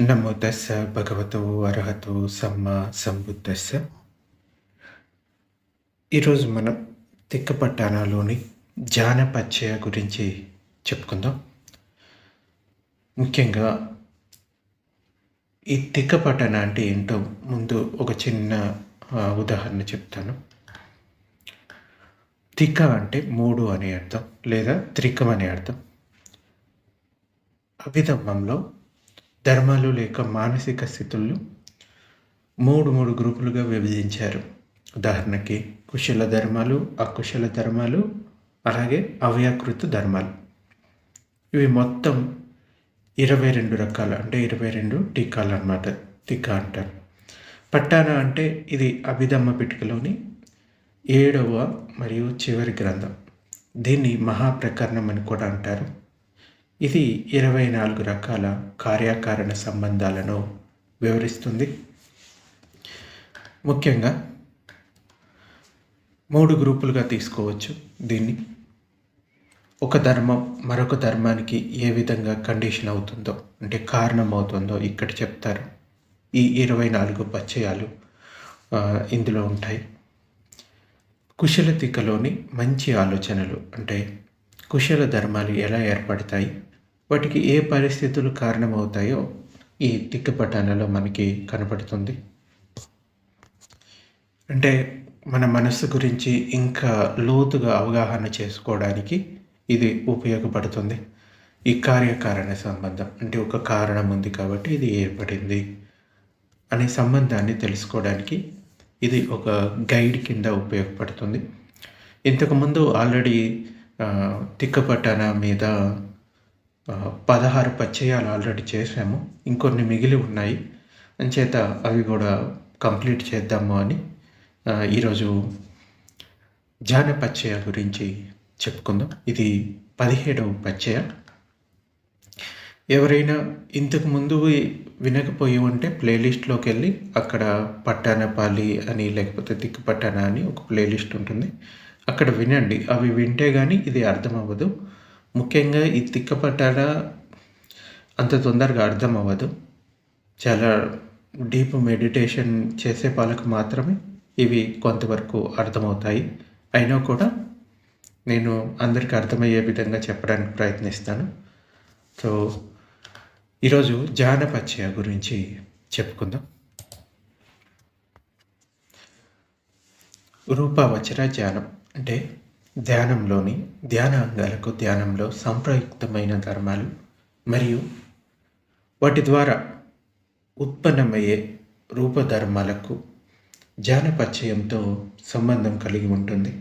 నమో దశ భగవతో అర్హతో సమ్మ సంబుద్ధస్స ఈరోజు మనం తిక్కపట్టణలోని జానపచ్చయ గురించి చెప్పుకుందాం. ముఖ్యంగా ఈ తిక్కపట్టణ అంటే ఏంటో ముందు ఒక చిన్న ఉదాహరణ చెప్తాను. తిక్క అంటే మూడు అనే అర్థం లేదా త్రికం అనే అర్థం. అభిధమ్మంలో ధర్మాలు లేక మానసిక స్థితుల్లో మూడు మూడు గ్రూపులుగా విభజించారు. ఉదాహరణకి కుశల ధర్మాలు అకుశల ధర్మాలు అలాగే అవ్యాకృత ధర్మాలు. ఇవి మొత్తం ఇరవై రెండు రకాలు అంటే ఇరవై రెండు టీకాలు అన్నమాట. టీకా అంటారు. పట్టాన అంటే ఇది అభిధమ్మ పిటికలోని ఏడవ మరియు చివరి గ్రంథం. దీన్ని మహాప్రకరణం అని కూడా అంటారు. ఇది ఇరవై నాలుగు రకాల కార్యకారణ సంబంధాలను వివరిస్తుంది. ముఖ్యంగా మూడు గ్రూపులుగా తీసుకోవచ్చు దీన్ని. ఒక ధర్మం మరొక ధర్మానికి ఏ విధంగా కండిషన్ అవుతుందో అంటే కారణం అవుతుందో ఇక్కడ చెప్తారు. ఈ ఇరవై నాలుగు పచ్చయాలు ఇందులో ఉంటాయి. కుశలతికలోని మంచి ఆలోచనలు అంటే కుశల ధర్మాలు ఎలా ఏర్పడతాయి? వాటికి ఏ పరిస్థితులు కారణమవుతాయో ఈ తిక్కపటాలలో మనకి కనపడుతుంది. అంటే మన మనస్సు గురించి ఇంకా లోతుగా అవగాహన చేసుకోవడానికి ఇది ఉపయోగపడుతుంది. ఈ కార్యకారణ సంబంధం అంటే ఒక కారణం ఉంది కాబట్టి ఇది ఏర్పడింది అనే సంబంధాన్ని తెలుసుకోవడానికి ఇది ఒక గైడ్ కింద ఉపయోగపడుతుంది. ఇంతకుముందు ఆల్రెడీ తిక్కపట్టణ మీద పదహారు పచ్చయాలు ఆల్రెడీ చేసాము ఇంకొన్ని మిగిలి ఉన్నాయి. అంచేత అవి కూడా కంప్లీట్ చేద్దాము అని ఈరోజు జాన పచ్చయ గురించి చెప్పుకుందాం. ఇది పదిహేడవ పచ్చయ ఎవరైనా ఇంతకు ముందు వినకపోయి ఉంటే ప్లేలిస్ట్లోకి వెళ్ళి అక్కడ పట్టానపాలి అని లేకపోతే దిక్కుపట్టాన అని ఒక ప్లేలిస్ట్ ఉంటుంది. అక్కడ వినండి. అవి వింటే కానీ ఇది అర్థం అవ్వదు ముఖ్యంగా ఈ తిక్కపట్టాడ అంత తొందరగా అర్థం అవ్వదు చాలా డీప్ మెడిటేషన్ చేసే వాళ్ళకు మాత్రమే ఇవి కొంతవరకు అర్థమవుతాయి. అయినా కూడా నేను అందరికీ అర్థమయ్యే విధంగా చెప్పడానికి ప్రయత్నిస్తాను. సో ఈరోజు జానపత్య గురించి చెప్పుకుందాం. రూపావచర జానం అంటే ధ్యానంలోని ధ్యాన అంగాలకు ధ్యానంలో సంప్రయుక్తమైన ధర్మాలు మరియు వాటి ద్వారా ఉత్పన్నమయ్యే రూపధర్మాలకు ధ్యానపచ్చయంతో సంబంధం కలిగి ఉంటుంది.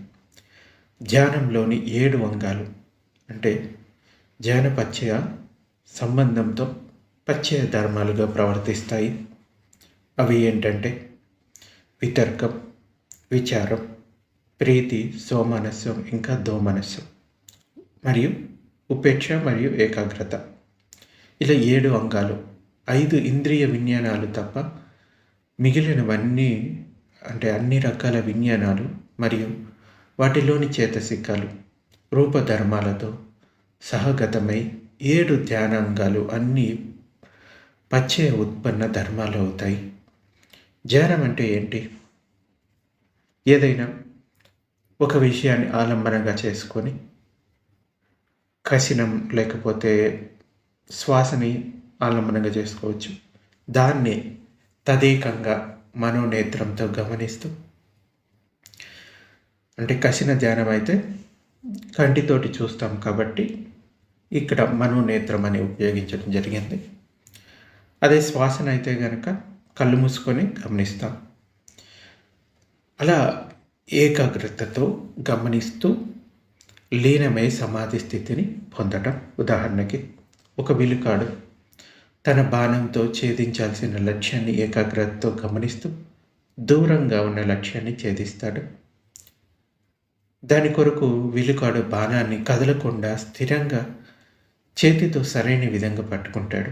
ధ్యానంలోని ఏడు అంగాలు అంటే ధ్యానపచ్చయ సంబంధంతో పచ్చయ ధర్మాలుగా ప్రవర్తిస్తాయి. అవి ఏంటంటే వితర్కం విచారం ప్రీతి సోమనస్యం ఇంకా దోమనస్యం. మరియు ఉపేక్ష మరియు ఏకాగ్రత. ఇలా ఏడు అంగాలు ఐదు ఇంద్రియ విజ్ఞానాలు తప్ప మిగిలినవన్నీ అంటే అన్ని రకాల విజ్ఞానాలు మరియు వాటిలోని చేతసిక్కాలు రూపధర్మాలతో సహగతమై ఏడు ధ్యానాంగాలు అన్నీ పచ్చే ఉత్పన్న ధర్మాలు అవుతాయి. ధ్యానం అంటే ఏంటి? ఏదైనా ఒక విషయాన్ని ఆలంబనగా చేసుకొని కసినం లేకపోతే శ్వాసని ఆలంబనంగా చేసుకోవచ్చు. దాన్ని తదేకంగా మనోనేత్రంతో గమనిస్తూ అంటే కసిన ధ్యానం అయితే కంటితోటి చూస్తాం కాబట్టి ఇక్కడ మనోనేత్రం అని ఉపయోగించడం జరిగింది. అదే శ్వాసన అయితే కనుక కళ్ళు మూసుకొని గమనిస్తాం. అలా ఏకాగ్రతతో గమనిస్తూ లీనమై సమాధి స్థితిని పొందటం ఉదాహరణకి ఒక విలుకాడు తన బాణంతో ఛేదించాల్సిన లక్ష్యాన్ని ఏకాగ్రతతో గమనిస్తూ దూరంగా ఉన్న లక్ష్యాన్ని ఛేదిస్తాడు. దాని కొరకు విలుకాడు బాణాన్ని కదలకుండా స్థిరంగా చేతితో సరైన విధంగా పట్టుకుంటాడు.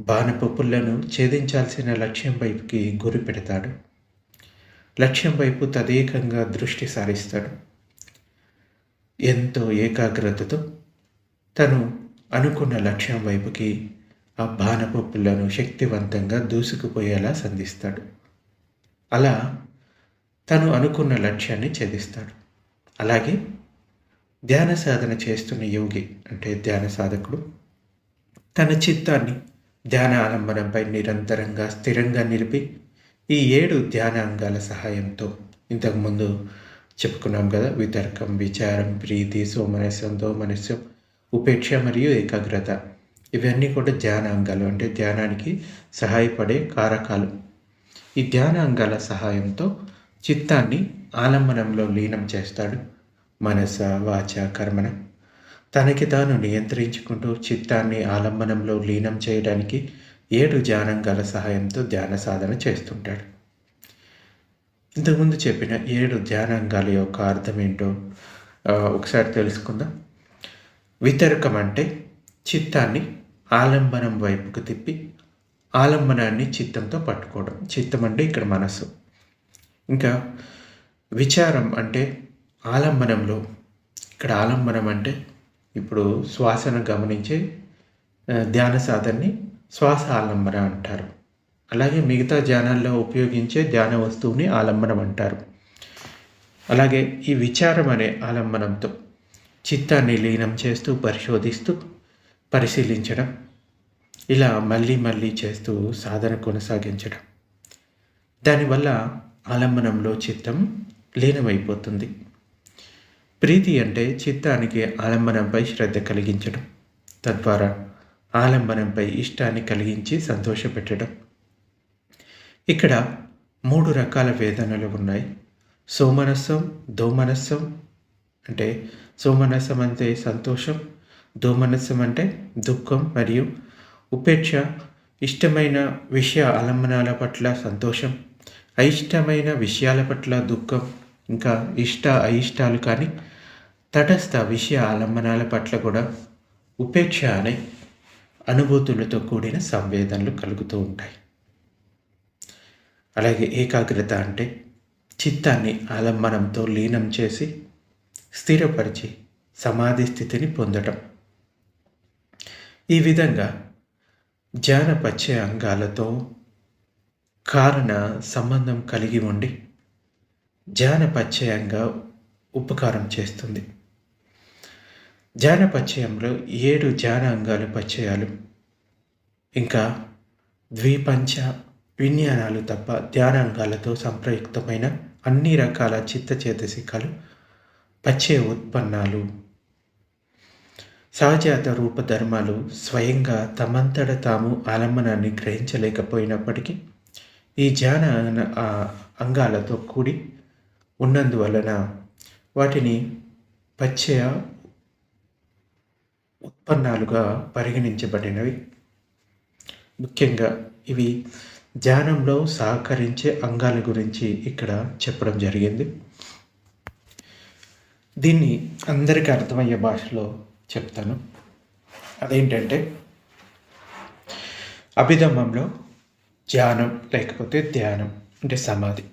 బాణపు పుల్లను ఛేదించాల్సిన లక్ష్యం వైపుకి గురి పెడతాడు. లక్ష్యం వైపు తదేకంగా దృష్టి సారిస్తాడు. ఎంతో ఏకాగ్రతతో తను అనుకున్న లక్ష్యం వైపుకి ఆ బాణపప్పులను శక్తివంతంగా దూసుకుపోయేలా సంధిస్తాడు. అలా తను అనుకున్న లక్ష్యాన్ని ఛేదిస్తాడు. అలాగే ధ్యాన సాధన చేస్తున్న యోగి అంటే ధ్యాన సాధకుడు తన చిత్తాన్ని ధ్యాన ఆలంబనంపై నిరంతరంగా స్థిరంగా నిలిపి ఈ ఏడు ధ్యాన అంగాల సహాయంతో ఇంతకుముందు చెప్పుకున్నాం కదా వితర్కం విచారం ప్రీతి సోమనస్యం దోమనస్యం ఉపేక్ష మరియు ఏకాగ్రత. ఇవన్నీ కూడా ధ్యాన అంగాలు అంటే ధ్యానానికి సహాయపడే కారకాలు. ఈ ధ్యాన అంగాల సహాయంతో చిత్తాన్ని ఆలంబనంలో లీనం చేస్తాడు మనస వాచ కర్మన. తనకి తాను నియంత్రించుకుంటూ చిత్తాన్ని ఆలంబనంలో లీనం చేయడానికి ఏడు ధ్యానంగాల సహాయంతో ధ్యాన సాధన చేస్తుంటాడు. ఇంతకుముందు చెప్పిన ఏడు ధ్యానాంగాల యొక్క అర్థం ఏంటో ఒకసారి తెలుసుకుందాం. వితరకం అంటే చిత్తాన్ని ఆలంబనం వైపుకు తిప్పి ఆలంబనాన్ని చిత్తంతో పట్టుకోవడం. చిత్తం అంటే ఇక్కడ మనసు ఇంకా విచారం అంటే ఆలంబనంలో ఇక్కడ ఆలంబనం అంటే ఇప్పుడు శ్వాసను గమనించే ధ్యాన సాధనని శ్వాస ఆలంబన అంటారు అలాగే మిగతా ధ్యానాల్లో ఉపయోగించే ధ్యాన వస్తువుని ఆలంబనం అంటారు అలాగే ఈ విచారం అనే ఆలంబనంతో చిత్తాన్ని లీనం చేస్తూ పరిశోధిస్తూ పరిశీలించడం ఇలా మళ్ళీ మళ్ళీ చేస్తూ సాధన కొనసాగించడం. దానివల్ల ఆలంబనంలో చిత్తం లీనమైపోతుంది. ప్రీతి అంటే చిత్తానికి ఆలంబనంపై శ్రద్ధ కలిగించడం తద్వారా ఆలంబనంపై ఇష్టాన్ని కలిగించి సంతోషపెట్టడం. ఇక్కడ మూడు రకాల వేదనలు ఉన్నాయి. సోమనస్సం దోమనస్సం అంటే సోమనస్సం అంటే సంతోషం దోమనస్సం అంటే దుఃఖం మరియు ఉపేక్ష ఇష్టమైన విషయ ఆలంబనాల పట్ల సంతోషం అయిష్టమైన విషయాల పట్ల దుఃఖం ఇంకా ఇష్ట అయిష్టాలు కానీ తటస్థ విషయ ఆలంబనాల పట్ల కూడా ఉపేక్ష అనే అనుభూతులతో కూడిన సంవేదనలు కలుగుతూ ఉంటాయి. అలాగే ఏకాగ్రత అంటే చిత్తాన్ని ఆలంబనంతో లీనం చేసి స్థిరపరిచి సమాధి స్థితిని పొందటం. ఈ విధంగా జానపచ్చే అంగాలతో కారణ సంబంధం కలిగి ఉండి జానపచ్చయంగా ఉపకారం చేస్తుంది. జానపచ్చయంలో ఏడు ధ్యాన అంగాలు పచ్చయాలు ఇంకా ద్విపంచ విజ్ఞానాలు తప్ప ధ్యానాంగాలతో సంప్రయుక్తమైన అన్ని రకాల చిత్తచేతసికలు పచ్చే ఉత్పన్నాలు. సహజాత రూపధర్మాలు స్వయంగా తమంతట తాము ఆలంబనాన్ని గ్రహించలేకపోయినప్పటికీ ఈ ధ్యాన అంగాలతో కూడి ఉన్నందువలన వాటిని పచ్చయ ఉత్పన్నాలుగా పరిగణించబడినవి. ముఖ్యంగా ఇవి ధ్యానంలో సహకరించే అంగాల గురించి ఇక్కడ చెప్పడం జరిగింది. దీన్ని అందరికీ అర్థమయ్యే భాషలో చెప్తాను. అదేంటంటే అభిధమ్మంలో ధ్యానం లేకపోతే ధ్యానం అంటే సమాధి.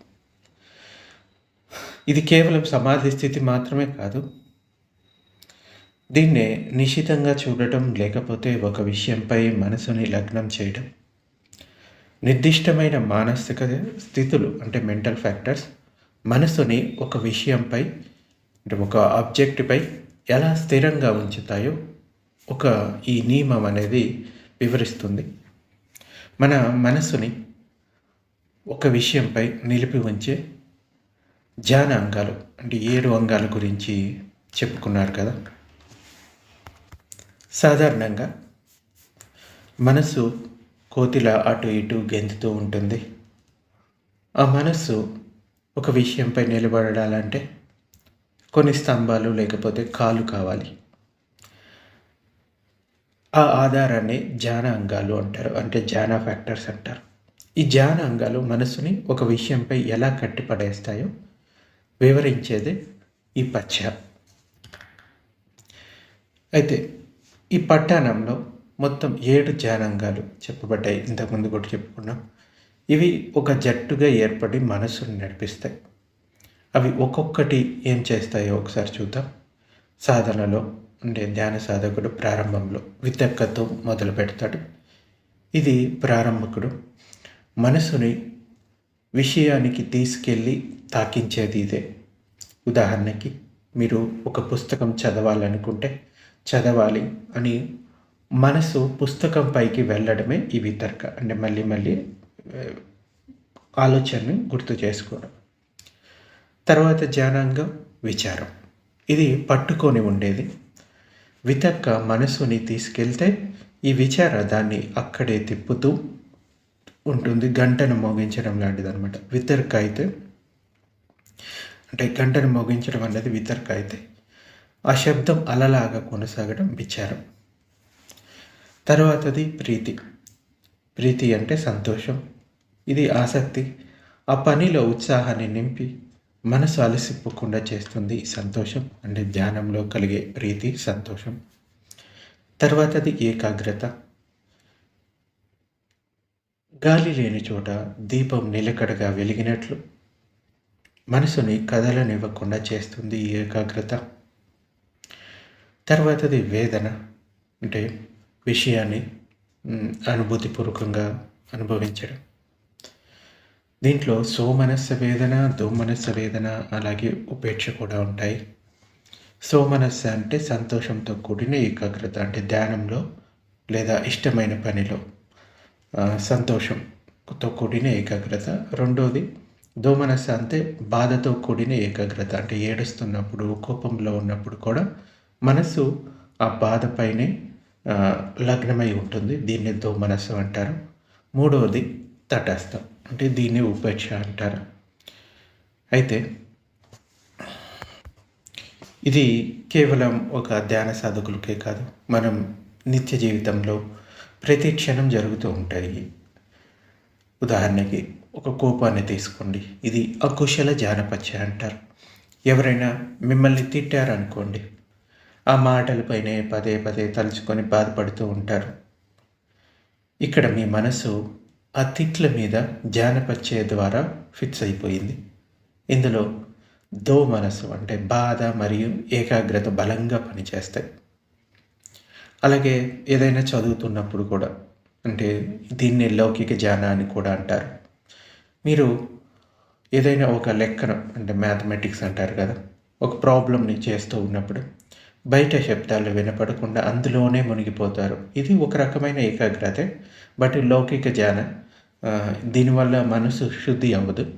ఇది కేవలం సమాధి స్థితి మాత్రమే కాదు దీన్నే నిశితంగా చూడటం లేకపోతే ఒక విషయంపై మనసుని లగ్నం చేయడం నిర్దిష్టమైన మానసిక స్థితులు అంటే మెంటల్ ఫ్యాక్టర్స్ మనసుని ఒక విషయంపై అంటే ఒక ఆబ్జెక్ట్పై ఎలా స్థిరంగా ఉంచుతాయో ఒక ఈ నియమం అనేది వివరిస్తుంది. మన మనసుని ఒక విషయంపై నిలిపి ఉంచే ధ్యాన అంగాలు అంటే ఏడు అంగాల గురించి చెప్పుకున్నారు కదా. సాధారణంగా మనసు కోతిలా అటు ఇటు గెంతుతూ ఉంటుంది. ఆ మనస్సు ఒక విషయంపై నిలబడాలంటే కొన్ని స్తంభాలు లేకపోతే కాలు కావాలి. ఆ ఆధారాన్ని ధ్యాన అంగాలు అంటారు అంటే ధ్యాన ఫ్యాక్టర్స్ అంటారు. ఈ ధ్యాన అంగాలు మనసుని ఒక విషయంపై ఎలా కట్టిపడేస్తాయో వివరించేది ఈ పచ్చ అయితే ఈ పట్టాణంలో మొత్తం ఏడు జానంగాలు చెప్పబడ్డాయి. ఇంతకుముందు కూడా చెప్పుకున్నాం. ఇవి ఒక జట్టుగా ఏర్పడి మనసును నడిపిస్తాయి. అవి ఒక్కొక్కటి ఏం చేస్తాయో ఒకసారి చూద్దాం. సాధనలో ఉండే ధ్యాన సాధకుడు ప్రారంభంలో వితక్కతో మొదలు పెడతాడు. ఇది ప్రారంభకుడు. మనసుని విషయానికి తీసుకెళ్ళి తాకించేది ఇదే. ఉదాహరణకి మీరు ఒక పుస్తకం చదవాలనుకుంటే చదవాలి అని మనసు పుస్తకం పైకి వెళ్ళడమే ఈ వితర్క. అంటే మళ్ళీ మళ్ళీ ఆలోచనని గుర్తు చేసుకోవడం. తర్వాత జ్ఞానంగా విచారం. ఇది పట్టుకొని ఉండేది. వితర్క మనసుని తీసుకెళ్తే ఈ విచార దాన్ని అక్కడే తిప్పుతూ ఉంటుంది. గంటను మోగించడం లాంటిది అనమాట వితర్క అయితే అంటే గంటను మోగించడం అనేది వితర్క అయితే. ఆ శబ్దం అలలాగా కొనసాగడం విచారం. తర్వాతది ప్రీతి. ప్రీతి అంటే సంతోషం. ఇది ఆసక్తి. ఆ పనిలో ఉత్సాహాన్ని నింపి మనసు అలసిపోకుండా చేస్తుంది సంతోషం అంటే ధ్యానంలో కలిగే ప్రీతి సంతోషం. తర్వాతది ఏకాగ్రత. గాలి లేని చోట దీపం నిలకడగా వెలిగినట్లు మనసుని కదలనివ్వకుండా చేస్తుంది ఏకాగ్రత. తర్వాతది వేదన అంటే విషయాన్ని అనుభూతిపూర్వకంగా అనుభవించడం. దీంట్లో సోమనస్స వేదన దోమనస్స వేదన అలాగే ఉపేక్ష కూడా ఉంటాయి. సోమనస్స అంటే సంతోషంతో కూడిన ఏకాగ్రత అంటే ధ్యానంలో లేదా ఇష్టమైన పనిలో సంతోషంతో కూడిన ఏకాగ్రత. రెండోది దోమనస్స అంటే బాధతో కూడిన ఏకాగ్రత అంటే ఏడుస్తున్నప్పుడు కోపంలో ఉన్నప్పుడు కూడా మనసు ఆ బాధపైనే లగ్నమై ఉంటుంది. దీన్ని దోమనస్సు అంటారు. మూడవది తటస్థం. అంటే దీన్ని ఉపేక్ష అంటారు. అయితే ఇది కేవలం ఒక ధ్యాన సాధకులకే కాదు. మనం నిత్య జీవితంలో ప్రతి క్షణం జరుగుతూ ఉంటాయి. ఉదాహరణకి ఒక కోపాన్ని తీసుకోండి. ఇది అకుశల జానపత్య అంటారు. ఎవరైనా మిమ్మల్ని తిట్టారనుకోండి ఆ మాటలపైనే పదే పదే తలుచుకొని బాధపడుతూ ఉంటారు. ఇక్కడ మీ మనసు ఆ తిట్ల మీద జానపచ్చే ద్వారా ఫిక్స్ అయిపోయింది. ఇందులో దో మనసు అంటే బాధ మరియు ఏకాగ్రత బలంగా పనిచేస్తాయి. అలాగే ఏదైనా చదువుతున్నప్పుడు కూడా అంటే దీన్ని లౌకిక జాన అని కూడా అంటారు. మీరు ఏదైనా ఒక లెక్కను అంటే మ్యాథమెటిక్స్ అంటారు కదా ఒక ప్రాబ్లమ్ని చేస్తూ ఉన్నప్పుడు బయట శబ్దాలు వినపడకుండా అందులోనే మునిగిపోతారు. ఇది ఒక రకమైన ఏకాగ్రతే బట్ లౌకిక జాన దీనివల్ల మనసు శుద్ధి అవ్వదు.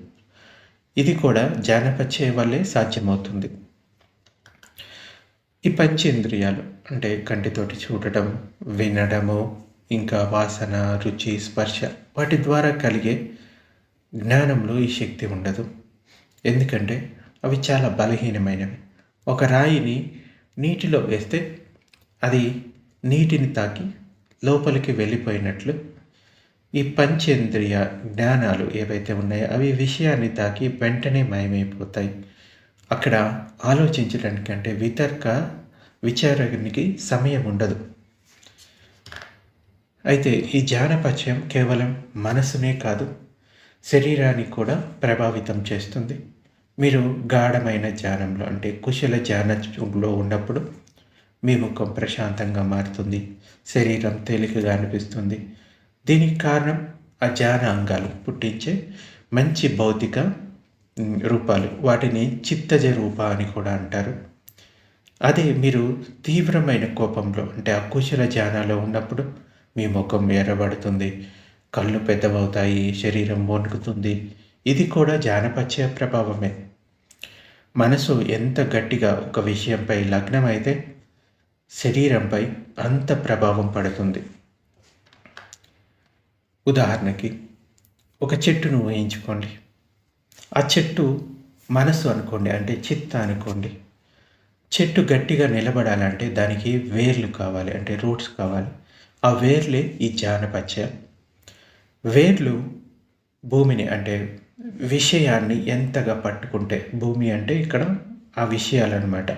ఇది కూడా జానపచ్చే వల్లే సాధ్యమవుతుంది. ఈ పంచేంద్రియాలు అంటే కంటితోటి చూడటం వినడము ఇంకా వాసన రుచి స్పర్శ వాటి ద్వారా కలిగే జ్ఞానంలో ఈ శక్తి ఉండదు. ఎందుకంటే అవి చాలా బలహీనమైనవి. ఒక రాయిని నీటిలో వేస్తే అది నీటిని తాకి లోపలికి వెళ్ళిపోయినట్లు ఈ పంచేంద్రియ జ్ఞానాలు ఏవైతే ఉన్నాయో అవి విషయాన్ని తాకి వెంటనే మాయమైపోతాయి. అక్కడ ఆలోచించడానికంటే వితర్క విచారానికి సమయం ఉండదు. అయితే ఈ జానపచయం కేవలం మనసునే కాదు శరీరాన్ని కూడా ప్రభావితం చేస్తుంది. మీరు గాఢమైన ధ్యానంలో అంటే కుశల ధ్యానంలో ఉన్నప్పుడు మీ ముఖం ప్రశాంతంగా మారుతుంది శరీరం తేలికగా అనిపిస్తుంది. దీనికి కారణం ఆ ధ్యాన అంగాలు పుట్టించే మంచి భౌతిక రూపాలు. వాటిని చిత్తజ రూప అని కూడా అంటారు. అదే మీరు తీవ్రమైన కోపంలో అంటే అకుశల ధ్యానాలో ఉన్నప్పుడు మీ ముఖం ఎర్రబడుతుంది కళ్ళు పెద్దవవుతాయి శరీరం వణుకుతుంది ఇది కూడా జానపత్య ప్రభావమే. మనసు ఎంత గట్టిగా ఒక విషయంపై లగ్నమైతే శరీరంపై అంత ప్రభావం పడుతుంది. ఉదాహరణకి ఒక చెట్టును ఊహించుకోండి. ఆ చెట్టు మనసు అనుకోండి అంటే చిత్త అనుకోండి. చెట్టు గట్టిగా నిలబడాలంటే దానికి వేర్లు కావాలి అంటే రూట్స్ కావాలి. ఆ వేర్లే ఈ జానపత్య వేర్లు భూమిని అంటే విషయాన్ని ఎంతగా పట్టుకుంటే భూమి అంటే ఇక్కడ ఆ విషయాలన్నమాట.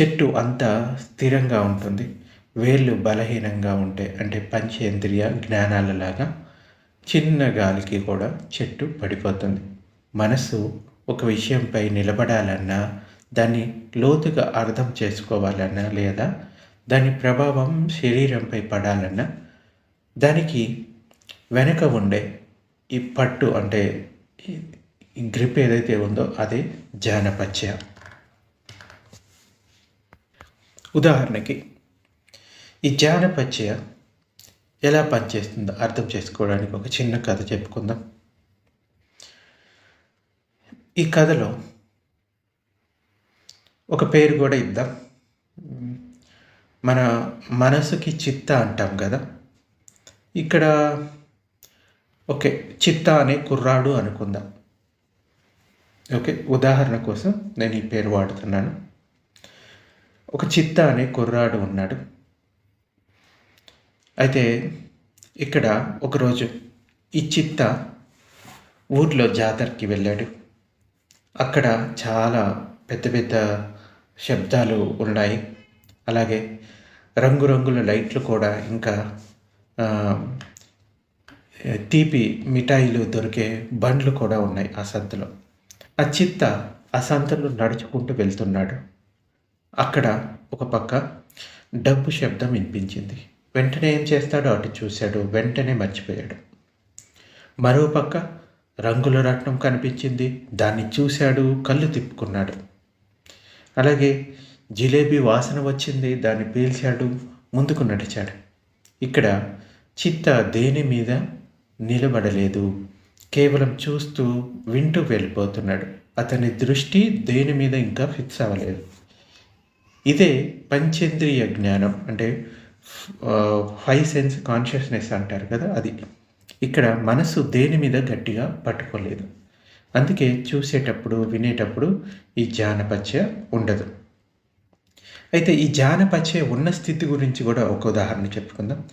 చెట్టు అంత స్థిరంగా ఉంటుంది. వేళ్ళు బలహీనంగా ఉంటే అంటే పంచేంద్రియ జ్ఞానాలలాగా చిన్న గాలికి కూడా చెట్టు పడిపోతుంది. మనసు ఒక విషయంపై నిలబడాలన్నా దాన్ని లోతుగా అర్థం చేసుకోవాలన్నా లేదా దాని ప్రభావం శరీరంపై పడాలన్నా దానికి వెనక ఉండే ఈ పట్టు అంటే గ్రిప్ ఏదైతే ఉందో అది జానపత్య ఉదాహరణకి ఈ జానపత్య ఎలా పనిచేస్తుందో అర్థం చేసుకోవడానికి ఒక చిన్న కథ చెప్పుకుందాం. ఈ కథలో ఒక పేరు కూడా ఇద్దాం. మన మనసుకి చిత్త అంటాం కదా. ఇక్కడ ఓకే చిత్త అనే కుర్రాడు అనుకుందాం. ఓకే ఉదాహరణ కోసం నేను ఈ పేరు వాడుతున్నాను. ఒక చిత్త అనే కుర్రాడు ఉన్నాడు. అయితే ఇక్కడ ఒకరోజు ఈ చిత్త ఊర్లో జాతరకి వెళ్ళాడు. అక్కడ చాలా పెద్ద పెద్ద శబ్దాలు ఉన్నాయి. అలాగే రంగురంగుల లైట్లు కూడా ఇంకా తీపి మిఠాయిలు దొరికే బండ్లు కూడా ఉన్నాయి ఆ సంతలో. ఆ చిత్త ఆ సంతలో నడుచుకుంటూ వెళ్తున్నాడు. అక్కడ ఒక పక్క డబ్బు శబ్దం వినిపించింది. వెంటనే ఏం చేస్తాడో అటు చూశాడు. వెంటనే మర్చిపోయాడు. మరో పక్క రంగుల రత్నం కనిపించింది. దాన్ని చూశాడు. కళ్ళు తిప్పుకున్నాడు. అలాగే జిలేబీ వాసన వచ్చింది. దాన్ని పీల్చాడు. ముందుకు నడిచాడు. ఇక్కడ చిత్త దేని మీద నిలబడలేదు. కేవలం చూస్తూ వింటూ వెళ్ళిపోతున్నాడు. అతని దృష్టి దేని మీద ఇంకా ఫిక్స్ అవ్వలేదు. ఇదే పంచేంద్రియ జ్ఞానం అంటే ఫైవ్ సెన్స్ కాన్షియస్నెస్ అంటారు కదా అది. ఇక్కడ మనసు దేని మీద గట్టిగా పట్టుకోలేదు. అందుకే చూసేటప్పుడు వినేటప్పుడు ఈ జానపత్య ఉండదు. అయితే ఈ జానపత్య ఉన్న స్థితి గురించి కూడా ఒక ఉదాహరణ చెప్పుకుందాం.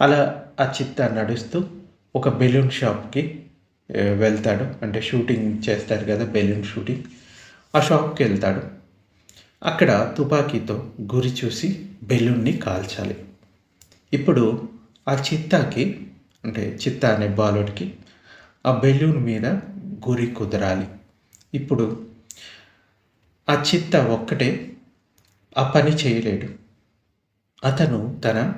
అలా ఆ చిత్త నడుస్తూ ఒక బెలూన్ షాప్కి వెళ్తాడు. అంటే షూటింగ్ చేస్తారు కదా బెలూన్ షూటింగ్. ఆ షాప్కి వెళ్తాడు. అక్కడ తుపాకీతో గురి చూసి బెలూన్ని కాల్చాలి. ఇప్పుడు ఆ చిత్తాకి అంటే చిత్త అనే బాలుడికి ఆ బెలూన్ మీద గురి కుదరాలి. ఇప్పుడు ఆ చిత్త ఒక్కటే ఆ పని చేయలేడు. అతను తన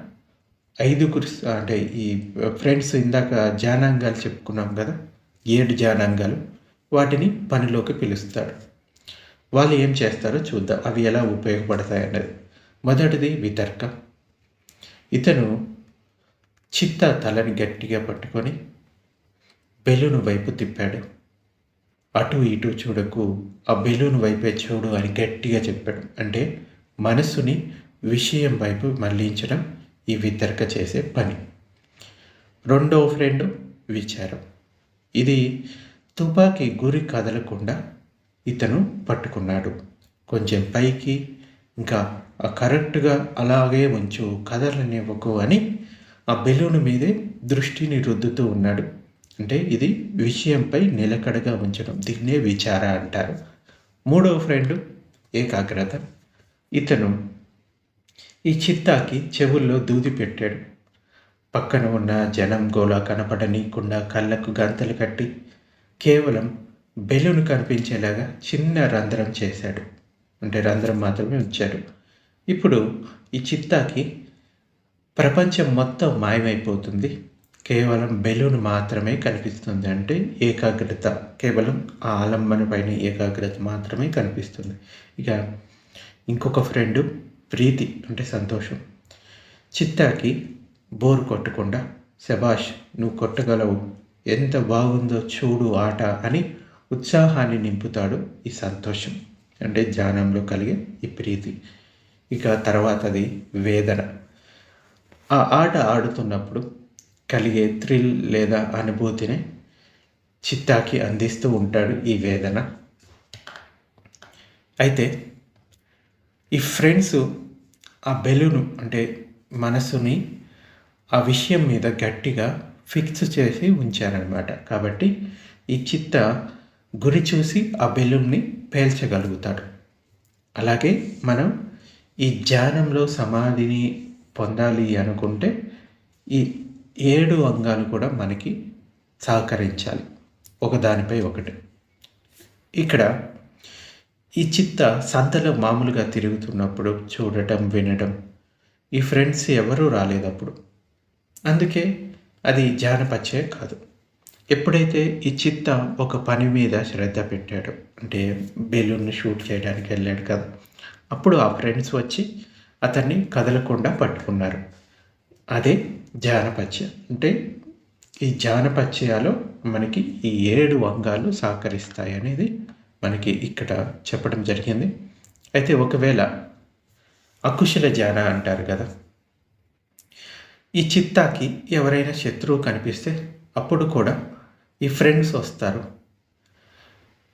ఐదుగురు అంటే ఈ ఫ్రెండ్స్ ఇందాక జానాంగాలు చెప్పుకున్నాం కదా ఏడు జానాంగాలు వాటిని పనిలోకి పిలుస్తాడు. వాళ్ళు ఏం చేస్తారో చూద్దాం అవి ఎలా ఉపయోగపడతాయి అన్నది మొదటిది వితర్కం. ఇతను చిత్త తలని గట్టిగా పట్టుకొని బెలూన్ వైపు తిప్పాడు. అటు ఇటు చూడకు ఆ బెలూన్ వైపే చూడు అని గట్టిగా చెప్పాడు. అంటే మనసుని విషయం వైపు మళ్ళించడం ఈ వితర్క చేసే పని. రెండవ ఫ్రెండ్ విచారం. ఇది తుపాకీ గురి కదలకుండా ఇతను పట్టుకున్నాడు. కొంచెం పైకి ఇంకా కరెక్ట్గా అలాగే ఉంచు కదలనివ్వకు అని ఆ బెలూన్ మీదే దృష్టిని రుద్దుతూ ఉన్నాడు. అంటే ఇది విషయంపై నిలకడగా ఉంచడం దీన్నే విచార అంటారు. మూడవ ఫ్రెండ్ ఏకాగ్రత. ఇతను ఈ చిత్తాకి చెవుల్లో దూది పెట్టాడు. పక్కన ఉన్న జనం గోళ కనపడనీయకుండా కళ్ళకు గంతలు కట్టి కేవలం బెలూన్ కనిపించేలాగా చిన్న రంధ్రం చేశాడు. అంటే రంధ్రం మాత్రమే ఉంచాడు. ఇప్పుడు ఈ చిత్తాకి ప్రపంచం మొత్తం మాయమైపోతుంది. కేవలం బెలూన్ మాత్రమే కనిపిస్తుంది అంటే ఏకాగ్రత. కేవలం ఆ ఆలంబన పైన ఏకాగ్రత మాత్రమే కనిపిస్తుంది. ఇక ఇంకొక ఫ్రెండు ప్రీతి అంటే సంతోషం. చిత్తాకి బోర్ కొట్టకుండా శబాష్ నువ్వు కొట్టగలవు. ఎంత బాగుందో చూడు ఆట అని ఉత్సాహాన్ని నింపుతాడు ఈ సంతోషం. అంటే ధ్యానంలో కలిగే ఈ ప్రీతి. ఇక తర్వాతది వేదన. ఆ ఆట ఆడుతున్నప్పుడు కలిగే థ్రిల్ లేదా అనుభూతిని చిత్తాకి అందిస్తూ ఉంటాడు ఈ వేదన. అయితే ఈ ఫ్రెండ్స్ ఆ బెలూను అంటే మనసుని ఆ విషయం మీద గట్టిగా ఫిక్స్ చేసి ఉంచారనమాట కాబట్టి ఈ చిత్త గురి చూసి ఆ బెలూన్ని పేల్చగలుగుతాడు. అలాగే మనం ఈ ధ్యానంలో సమాధిని పొందాలి అనుకుంటే ఈ ఏడు అంగాలు కూడా మనకి సహకరించాలి. ఒకదానిపై ఒకటి. ఇక్కడ ఈ చిత్త సంతలో మామూలుగా తిరుగుతున్నప్పుడు చూడటం వినడం ఈ ఫ్రెండ్స్ ఎవరూ రాలేదు అప్పుడు అందుకే అది జానపచ్చే కాదు. ఎప్పుడైతే ఈ చిత్త ఒక పని మీద శ్రద్ధ పెట్టాడు అంటే బెలూన్ షూట్ చేయడానికి వెళ్ళాడు కదా అప్పుడు ఆ ఫ్రెండ్స్ వచ్చి అతన్ని కదలకుండా పట్టుకున్నారు. అదే జానపత్య అంటే ఈ జానపత్యాలో మనకి ఈ ఏడు వంగాలు సహకరిస్తాయి అనేది మనకి ఇక్కడ చెప్పడం జరిగింది. అయితే ఒకవేళ అకుశల జాన అంటారు కదా ఈ చిత్తాకి ఎవరైనా శత్రువు కనిపిస్తే అప్పుడు కూడా ఈ ఫ్రెండ్స్ వస్తారు.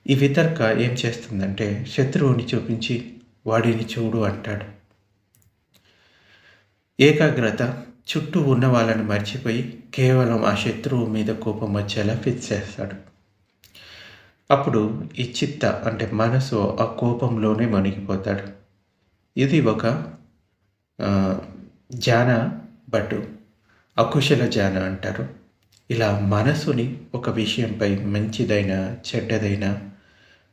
ఈ వితర్క ఏం చేస్తుందంటే శత్రువుని చూపించి వాడిని చూడు అంటాడు. ఏకాగ్రత చుట్టూ ఉన్న వాళ్ళని మర్చిపోయి కేవలం ఆ శత్రువు మీద కోపం వచ్చేలా ఫిక్స్ చేస్తాడు. అప్పుడు ఈ చిత్త అంటే మనసు ఆ కోపంలోనే మునిగిపోతాడు ఇది ఒక జాన బట్టు అకుశల జాన అంటారు. ఇలా మనసుని ఒక విషయంపై మంచిదైన చెడ్డదైన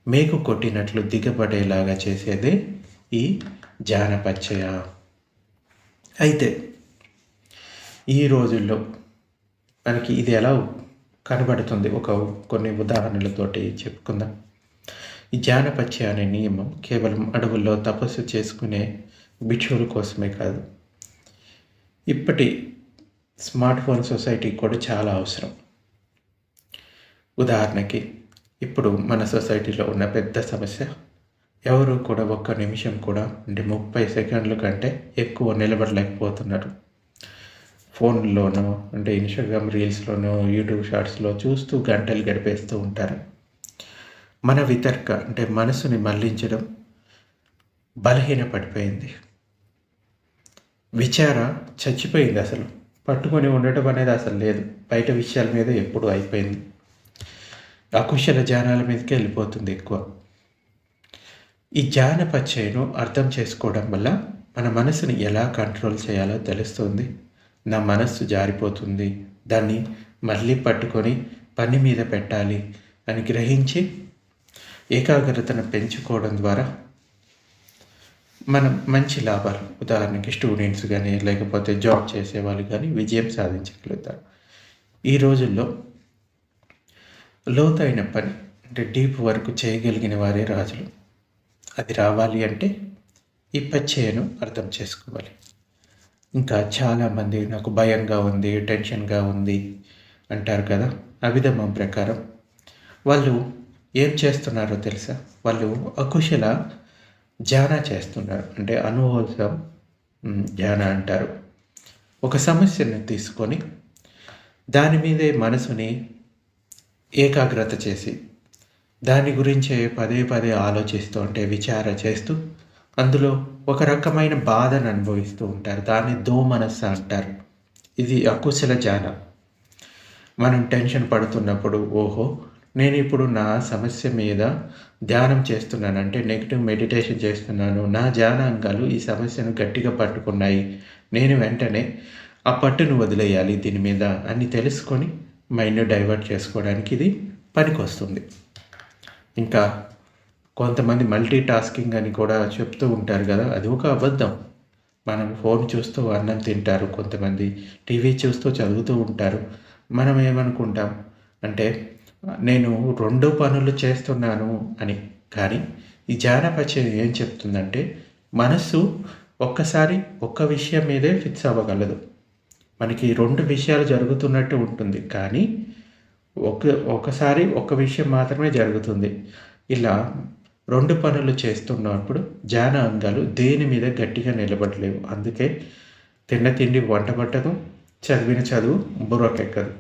మేకు కొట్టినట్లు దిగబడేలాగా చేసేదే ఈ జానపచ్చయ అయితే ఈ రోజుల్లో మనకి ఇది ఎలా కనబడుతుంది. ఒక కొన్ని ఉదాహరణలతోటి చెప్పుకుందాం. ఈ జానపత్య అనే నియమం కేవలం అడవుల్లో తపస్సు చేసుకునే భిక్షువుల కోసమే కాదు. ఇప్పటి స్మార్ట్ ఫోన్ సొసైటీ కూడా చాలా అవసరం. ఉదాహరణకి ఇప్పుడు మన సొసైటీలో ఉన్న పెద్ద సమస్య ఎవరు కూడా ఒక్క నిమిషం కూడా అంటే ముప్పై సెకండ్ల కంటే ఎక్కువ నిలబడలేకపోతున్నారు. ఫోన్లోనో అంటే ఇన్స్టాగ్రామ్ రీల్స్లోనో యూట్యూబ్ షార్ట్స్లో చూస్తూ గంటలు గడిపేస్తూ ఉంటారు. మన వితర్క అంటే మనసుని మళ్ళించడం బలహీన పడిపోయింది విచార చచ్చిపోయింది అసలు. పట్టుకొని ఉండటం అనేది అసలు లేదు. బయట విషయాల మీద ఎప్పుడు అయిపోయింది. అకుశల జానాల మీదకి వెళ్ళిపోతుంది ఎక్కువ. ఈ జానపచ్చయను అర్థం చేసుకోవడం వల్ల మన మనసుని ఎలా కంట్రోల్ చేయాలో తెలుస్తుంది. నా మనస్సు జారిపోతుంది. దాన్ని మళ్ళీ పట్టుకొని పని మీద పెట్టాలి అని గ్రహించి ఏకాగ్రతను పెంచుకోవడం ద్వారా మనం మంచి లాభాలు ఉదాహరణకి స్టూడెంట్స్ కానీ లేకపోతే జాబ్ చేసే వాళ్ళు కానీ విజయం సాధించగలుగుతారు. ఈ రోజుల్లో లోతైన పని అంటే డీప్ వర్క్ చేయగలిగిన వారే రాజులు. అది రావాలి అంటే ఈ పచ్చయను అర్థం చేసుకోవాలి. ఇంకా చాలామంది నాకు భయంగా ఉంది టెన్షన్గా ఉంది అంటారు కదా అభిధమం ప్రకారం? వాళ్ళు ఏం చేస్తున్నారో తెలుసా? వాళ్ళు అకుశల ధ్యాన చేస్తున్నారు. అంటే అనుభవం ధ్యాన అంటారు. ఒక సమస్యను తీసుకొని దాని మీదే మనసుని ఏకాగ్రత చేసి దాని గురించే పదే పదే ఆలోచిస్తూ అంటే విచార చేస్తూ అందులో ఒక రకమైన బాధను అనుభవిస్తూ ఉంటారు. దాన్ని దోమనస్స అంటారు. ఇది అకుశల జాన మనం టెన్షన్ పడుతున్నప్పుడు ఓహో నేను ఇప్పుడు నా సమస్య మీద ధ్యానం చేస్తున్నాను. అంటే నెగిటివ్ మెడిటేషన్ చేస్తున్నాను. నా జానాంగాలు ఈ సమస్యను గట్టిగా పట్టుకున్నాయి. నేను వెంటనే ఆ పట్టును వదిలేయాలి దీని మీద అని తెలుసుకొని మైండ్ డైవర్ట్ చేసుకోవడానికి ఇది పనికొస్తుంది. ఇంకా కొంతమంది మల్టీ టాస్కింగ్ అని కూడా చెప్తూ ఉంటారు కదా అది ఒక అబద్ధం. మనం ఫోన్ చూస్తూ అన్నం తింటారు కొంతమంది టీవీ చూస్తూ చదువుతూ ఉంటారు. మనం ఏమనుకుంటాం? అంటే నేను రెండు పనులు చేస్తున్నాను అని. కానీ ఈ జానపచయం ఏం చెప్తుందంటే మనస్సు ఒక్కసారి ఒక్క విషయం మీదే ఫిక్స్ అవ్వగలదు. మనకి రెండు విషయాలు జరుగుతున్నట్టు ఉంటుంది. కానీ ఒక ఒకసారి ఒక విషయం మాత్రమే జరుగుతుంది. ఇలా రెండు పనులు చేస్తున్నప్పుడు జాన అంగాలు దేని మీద గట్టిగా నిలబడలేవు. అందుకే తిన్న తిండి వంట పట్టదు చదివిన చదువు బుర్రకెక్కదు.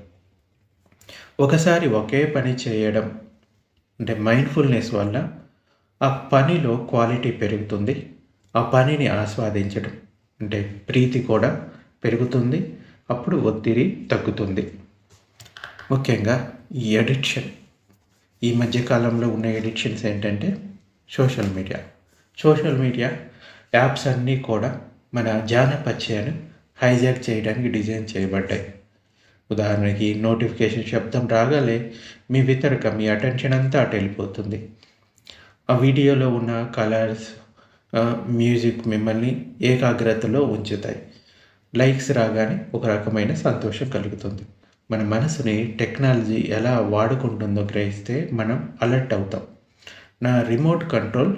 ఒకసారి ఒకే పని చేయడం అంటే మైండ్ఫుల్నెస్ వల్ల ఆ పనిలో క్వాలిటీ పెరుగుతుంది ఆ పనిని ఆస్వాదించడం అంటే ప్రీతి కూడా పెరుగుతుంది అప్పుడు ఒత్తిడి తగ్గుతుంది. ముఖ్యంగా ఈ ఎడిక్షన్ ఈ మధ్యకాలంలో ఉన్న ఎడిక్షన్స్ ఏంటంటే social media. Social media apps అన్నీ కూడా మన జానపత్యాన్ని హైజాక్ చేయడానికి డిజైన్ చేయబడ్డాయి. ఉదాహరణకి నోటిఫికేషన్ శబ్దం రాగానే మీ వితరక మీ అటెన్షన్ అంతా అటు వెళ్ళిపోతుంది. ఆ వీడియోలో ఉన్న కలర్స్ మ్యూజిక్ మిమ్మల్ని ఏకాగ్రతలో ఉంచుతాయి. లైక్స్ రాగానే ఒక రకమైన సంతోషం కలుగుతుంది. మన మనసుని టెక్నాలజీ ఎలా వాడుకుంటుందో గ్రహిస్తే మనం అలర్ట్ అవుతాం. నా రిమోట్ కంట్రోల్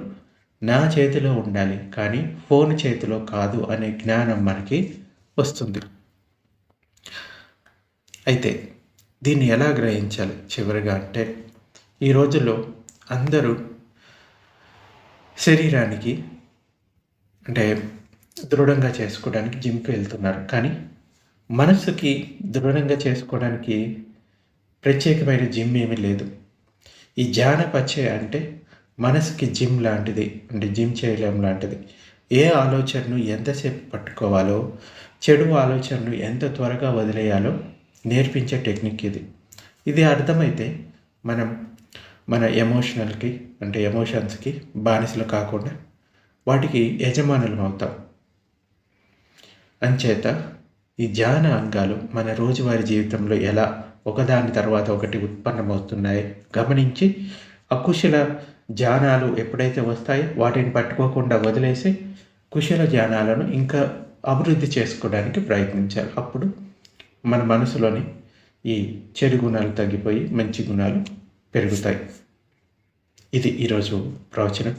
నా చేతిలో ఉండాలి కానీ ఫోన్ చేతిలో కాదు అనే జ్ఞానం మనకి వస్తుంది. అయితే దీన్ని ఎలా గ్రహించాలి చివరిగా అంటే ఈ రోజుల్లో అందరూ శరీరానికి అంటే దృఢంగా చేసుకోవడానికి జిమ్కి వెళ్తున్నారు. కానీ మనసుకి దృఢంగా చేసుకోవడానికి ప్రత్యేకమైన జిమ్ ఏమీ లేదు. ఈ జానపచ్చే అంటే మనసుకి జిమ్ లాంటిది అంటే జిమ్ చేయలేం లాంటిది. ఏ ఆలోచనను ఎంతసేపు పట్టుకోవాలో చెడు ఆలోచనలు ఎంత త్వరగా వదిలేయాలో నేర్పించే టెక్నిక్ ఇది. ఇది అర్థమైతే మనం మన ఎమోషనల్కి అంటే ఎమోషన్స్కి బానిసలు కాకుండా వాటికి యజమానులం అవుతాం. అంచేత ఈ ధ్యాన అంగాలు మన రోజువారీ జీవితంలో ఎలా ఒకదాని తర్వాత ఒకటి ఉత్పన్నమవుతున్నాయి గమనించి అకుశల జానాలు ఎప్పుడైతే వస్తాయో వాటిని పట్టుకోకుండా వదిలేసి కుశల జానాలను ఇంకా అభివృద్ధి చేసుకోవడానికి ప్రయత్నించాలి అప్పుడు మన మనసులోని ఈ చెడు గుణాలు తగ్గిపోయి మంచి గుణాలు పెరుగుతాయి. ఇది ఈరోజు ప్రవచనం.